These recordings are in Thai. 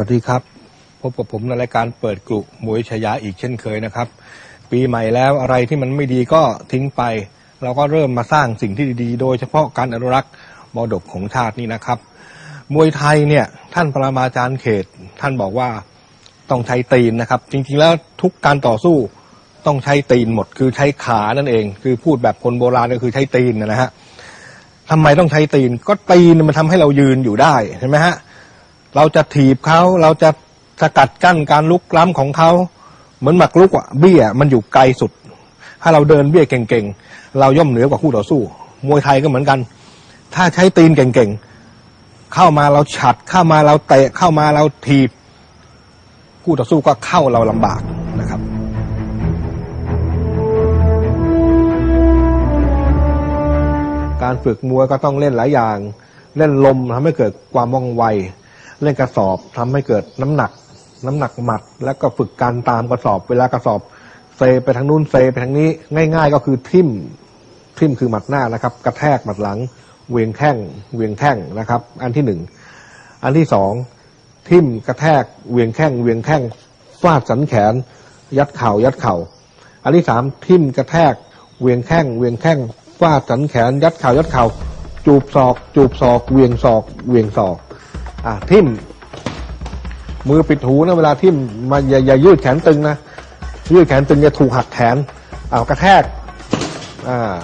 วัสดีครับ พบกับผมในรายการเปิดกลุ่มวยชยาอีกเช่นเคยนะครับ ปีใหม่แล้วอะไรที่มันไม่ดีก็ทิ้งไป เราก็เริ่มมาสร้างสิ่งที่ดีๆ โดยเฉพาะการอนุรักษ์มรดกของชาตินี่นะครับ มวยไทยเนี่ยท่านปรมาจารย์เขต ท่านบอกว่าต้องใช้ตีนนะครับ จริงๆแล้วทุกการต่อสู้ต้องใช้ตีนหมด คือใช้ขานั่นเอง คือพูดแบบคนโบราณก็คือใช้ตีนนะฮะทำไมต้องใช้ตีนก็ตีนมันทำให้เรายืนอยู่ได้เห็นไหมฮะ เราจะถีบเขาเราจะสกัดกั้นการลุกล้ำของเขาเหมือนหมักลุกอะเบี้ยมันอยู่ไกลสุด ถ้าเราเดินเบี้ยเก่งๆ เราย่อมเหนือกว่าคู่ต่อสู้ มวยไทยก็เหมือนกัน ถ้าใช้ตีนเก่งๆ เข้ามาเราฉัดเข้ามาเราเตะเข้ามาเราถีบ คู่ต่อสู้ก็เข้าเราลำบากนะครับการฝึกมวยก็ต้องเล่นหลายอย่าง เล่นลมทำให้เกิดความว่องไว เล่นกระสอบทำให้เกิดน้ำหนัก น้ำหนักหมัด แล้วก็ฝึกการตามกระสอบ เวลากระสอบเซไปทางนู้นเซไปทางนี้ ง่าย ๆ ก็คือทิ่มทิ่มคือหมัดหน้านะครับ กระแทกหมัดหลัง เวียงแข้งเวียงแข้งนะครับ อันที่หนึ่งอันที่สองทิ่มกระแทกเวียงแข้งเวียงแข้งฟาดสันแขน ยัดเข่ายัดเข่าอันที่สามทิ่มกระแทกเวียงแข้งเวียงแข้งฟาดสันแขน ยัดเข่ายัดเข่าจูบศอก จูบศอกเวียงศอกเวียงศอก อะทิ่ม มือปิดหูนะเวลาทิ่มมาอย่าอย่ายืดแขนตึงนะ ยืดแขนตึงจะถูกหักแขนเอากระแทกอ่า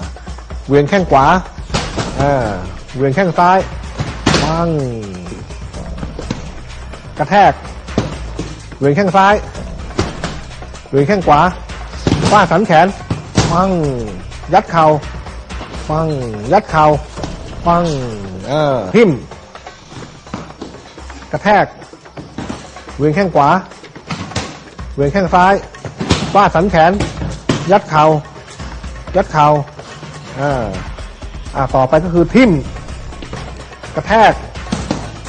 เวียงแข้งขวาอ่าเวียงแข้งซ้ายปังกระแทก เวียงแข้งซ้าย เวียงแข้งขวาฟาดสันแขนปังยัดเข่าปังยัดเข่าปังเออทิ่ม กระแทก เวียงแข้งขวา เวียงแข้งซ้ายฟาดสันแขน ยัดเข่ายัดเข่าอ่าอ่าต่อไปก็คือทิ่มกระแทก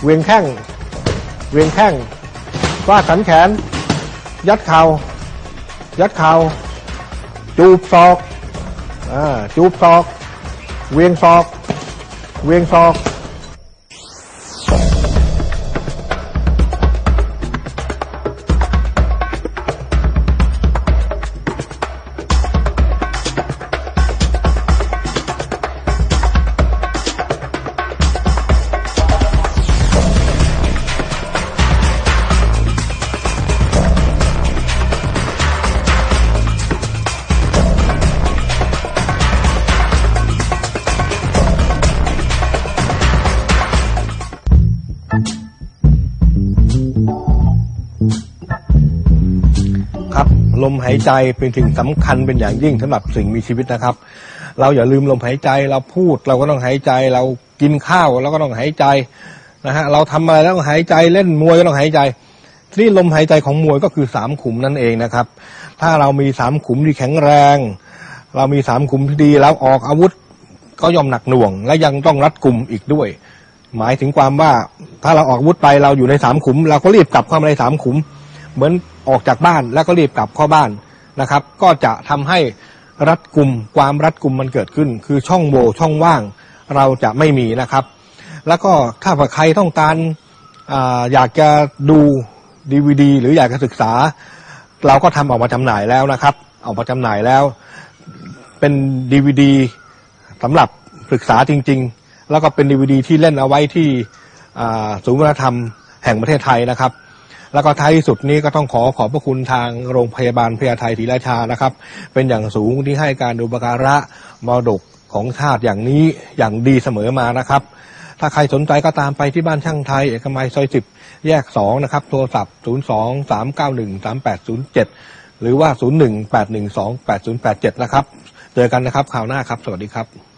เวียงแข้ง เวียงแข้งฟาดสันแขน ยัดเข่ายัดเข่าจูบศอกอ่าจูบศอก เวียงศอก เวียงศอก ลมหายใจเป็นสิ่งสำคัญเป็นอย่างยิ่งสำหรับสิ่งมีชีวิตนะครับ เราอย่าลืมลมหายใจเราพูดเราก็ต้องหายใจ เรากินข้าวเราก็ต้องหายใจนะฮะเราทำอะไรแล้วก็หายใจเล่นมวยก็ต้องหายใจ ที่ลมหายใจของมวยก็คือสามขุมนั่นเองนะครับ ถ้าเรามีสามขุมที่แข็งแรง เรามีสามขุมที่ดีแล้วออกอาวุธก็ย่อมหนักหน่วง และยังต้องรัดกลุ่มอีกด้วย หมายถึงความว่าถ้าเราออกอาวุธไปเราอยู่ในสามขุม เราก็รีบกลับเข้ามาในสามขุม เหมือนออกจากบ้านแล้วก็รีบกลับเข้าบ้านนะครับ ก็จะทำให้รัดกลุ่มความรัดกลุ่มมันเกิดขึ้น คือช่องโหว่ช่องว่างเราจะไม่มีนะครับ แล้วก็ถ้าใครต้องการออยากจะดูดีวดีหรืออยากจะศึกษา เราก็ทำออกมาจำหน่ายแล้วนะครับออกมาจำหน่ายแล้ว เป็นดีวดีสำหรับศึกษาจริง ๆ แล้วก็เป็นดีวดีที่เล่นเอาไว้ที่ศูนย์วัฒนธรรมแห่งประเทศไทยนะครับ แล้วก็ท้ายที่สุดนี้ก็ต้องขอขอบพระคุณทางโรงพยาบาลพญาไทศรีราชานะครับ เป็นอย่างสูงที่ให้การอุปการะมรดกของชาติอย่างนี้อย่างดีเสมอมานะครับ ถ้าใครสนใจก็ตามไปที่บ้านช่างไทย เอกมัยซอยสิบแยกสองนะครับ โทรศัพท์ 0 2 3 9 1 3 8 0 7 หรือว่า 0 1 8 1 2 8 0 8 7 นะครับ เจอกันนะครับคราวหน้าครับ สวัสดีครับ